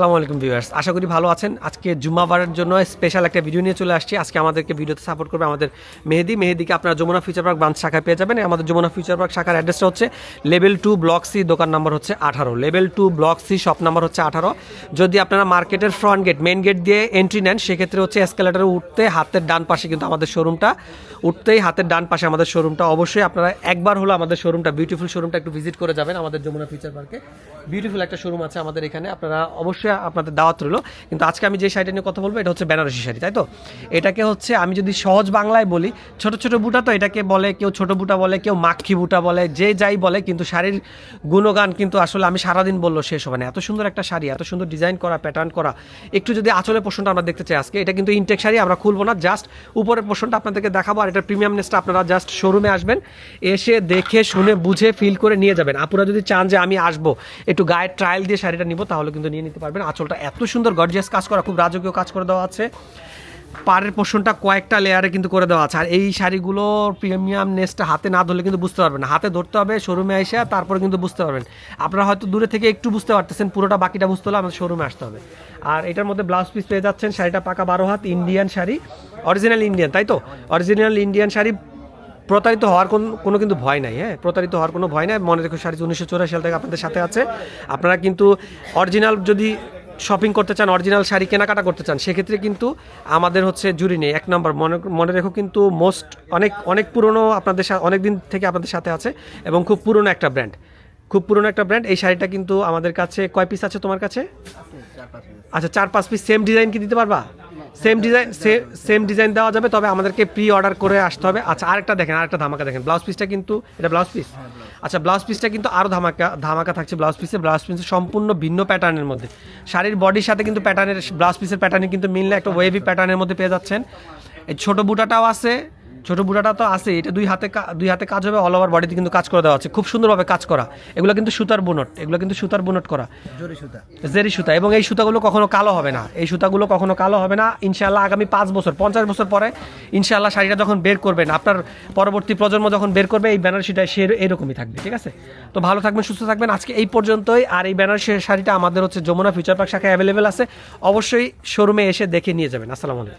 আসসালামু আলাইকুম ভিউয়ার্স। আশা করি ভালো আছেন। আজকে জুম্মাবারের জন্য স্পেশাল একটা ভিডিও নিয়ে চলে আসছি। আজকে আমাদেরকে ভিডিওতে সাপোর্ট করবে আমাদের মেহেদি। মেহেদিকে আপনারা যমুনা ফিউচার পার্ক ব্রাঞ্চ শাখায় পেয়ে যাবেন। আমাদের যমুনা ফিউচার পার্ক শাখার অ্যাড্রেসটা হচ্ছে লেভেল টু ব্লক সি দোকান নাম্বার হচ্ছে আঠারো। Level two block C shop number হচ্ছে আঠারো। যদি আপনারা মার্কেটের ফ্রন্ট গেট মেন গেট দিয়ে এন্ট্রি নেন, সেক্ষেত্রে হচ্ছে এসকেলেটারে উঠতে হাতের ডান পাশে কিন্তু আমাদের শোরুমটা উঠতেই হাতের ডান পাশে আমাদের শোরুমটা অবশ্যই আপনারা একবার হলো আমাদের শোরুমটা বিউটিফুল শোরুমটা একটু ভিজিট করে যাবেন আমাদের যমুনা ফিউচার পার্কে বিউটিফুল একটা শোরুম আছে আমাদের এখানে। আপনারা অবশ্যই আপনাদের দাওয়াত রইল। কিন্তু আজকে আমি যে শাড়িটা নিয়ে কথা বলব, এটা হচ্ছে বেনারসি শাড়ি, তাই তো? এটাকে হচ্ছে আমি যদি সহজ বাংলায় বলি, ছোট ছোট বুটা তো এটাকে বলে, কেউ ছোট বুটা বলে, কেউ মাক্ষি বুটা বলে, যে যাই বলে, কিন্তু শাড়ির গুণগান কিন্তু আসলে আমি সারাদিন বলল শেষ হবে না। এত সুন্দর একটা শাড়ি, এত সুন্দর ডিজাইন করা প্যাটার্ন করা। একটু যদি আঁচলের পোষণটা আমরা দেখতে চাই আজকে, এটা কিন্তু ইনটেক শাড়ি, আমরা খুলবো না জাস্ট উপরের পোষণটা আপনাদেরকে দেখাবো, আর এটার প্রিমিয়ামনেসটা আপনারা জাস্ট শোরুমে আসবেন, এসে দেখে, শুনে, বুঝে ফিল করে নিয়ে যাবেন। আপনারা যদি চান যে আমি আসব, একটু গায়ের ট্রায়াল দিয়ে শাড়িটা নিব, তাহলে কিন্তু নিয়ে নিতে পারবেন। আঁচলটা এত সুন্দর গর্জিয়াস কাজ করা, খুব রাজকীয় কাজ করে দেওয়া আছে। পাড়ের পোষণটা কয়েকটা লেয়ারে কিন্তু করে দেওয়া আছে। আর এই শাড়িগুলোর প্রিমিয়াম নেসটা হাতে না ধরলে কিন্তু বুঝতে পারবেন হাতে ধরতে হবে শোরুমে এসে তারপরে কিন্তু বুঝতে পারবেন। আপনারা হয়তো দূরে থেকে একটু বুঝতে পারতেছেন, পুরোটা বাকিটা বুঝতে হলে আমাদের শোরুমে আসতে হবে। আর এটার মধ্যে ব্লাউজ পিস পেয়ে যাচ্ছেন শাড়িটা পাকা বারো হাত ইন্ডিয়ান শাড়ি অরিজিনাল ইন্ডিয়ান তাই তো? অরিজিনাল ইন্ডিয়ান শাড়ি প্রতারিত হওয়ার কোন কোনো কিন্তু ভয় নাই হ্যাঁ? প্রতারিত হওয়ার কোনো ভয় নাই। মনে রেখো শাড়ি উনিশশো চৌরাশি সাল থেকে আপনাদের সাথে আছে। আপনারা কিন্তু অরিজিনাল যদি শপিং করতে চান, অরিজিনাল শাড়ি কেনাকাটা করতে চান, সেক্ষেত্রে কিন্তু আমাদের হচ্ছে জুরি নেই। এক নম্বর, মনে মনে রেখো কিন্তু মোস্ট অনেক অনেক পুরনো আপনাদের অনেক দিন থেকে আপনাদের সাথে আছে এবং খুব পুরনো একটা ব্র্যান্ড খুব পুরনো একটা ব্র্যান্ড এই শাড়িটা কিন্তু আমাদের কাছে, কয় পিস আছে তোমার কাছে? আচ্ছা চার পাঁচ পিস সেম ডিজাইন কি দিতে পারবা? সেম ডিজাইন সেম ডিজাইন দেওয়া যাবে, তবে আমাদেরকে প্রি অর্ডার করে আসতে হবে। আচ্ছা আরেকটা দেখেন, আরেকটা ধামাকা দেখেন। ব্লাউজ পিসটা কিন্তু, এটা ব্লাউজ পিস আচ্ছা ব্লাউজ পিসটা কিন্তু আরও ধামাকা ধামাকা থাকছে ব্লাউজ পিসে ব্লাউজ পিস সম্পূর্ণ ভিন্ন প্যাটার্নের মধ্যে। শাড়ির বডির সাথে কিন্তু প্যাটার্নের ব্লাউজ পিসের প্যাটার্নে কিন্তু মিললে একটা ওয়েভি প্যাটার্নের মধ্যে পেয়ে যাচ্ছেন। এই ছোটো বুটাটাও আছে ছোট বুটাটা তো আছে এটা দুই হাতে দুই হাতে কাজ হবে অল ওভার বডিতে কিন্তু কাজ করে দেওয়া আছে। খুব সুন্দরভাবে কাজ করা। এগুলো কিন্তু সুতার বুনট এগুলো কিন্তু সুতার বুনট করা। জরি সুতা। জেরি সুতা। এবং এই সুতাগুলো কখনো কালো হবে না। এই সুতাগুলো কখনো কালো হবে না। ইনশাল্লাহ আগামী পাঁচ বছর পঞ্চাশ বছর পরে ইনশাল্লাহ শাড়িটা যখন বের করবেন আপনার পরবর্তী প্রজন্ম যখন বের করবে এই বেনারসিটা সে এরকমই থাকবে ঠিক আছে? তো ভালো থাকবেন সুস্থ থাকবেন। আজকে এই পর্যন্তই। আর এই বেনারসি শাড়িটা আমাদের হচ্ছে যমুনা ফিউচার পার্ক শাখায় অ্যাভেলেবেল আছে। অবশ্যই শোরুমে এসে দেখে নিয়ে যাবেন। আসসালামু আলাইকুম।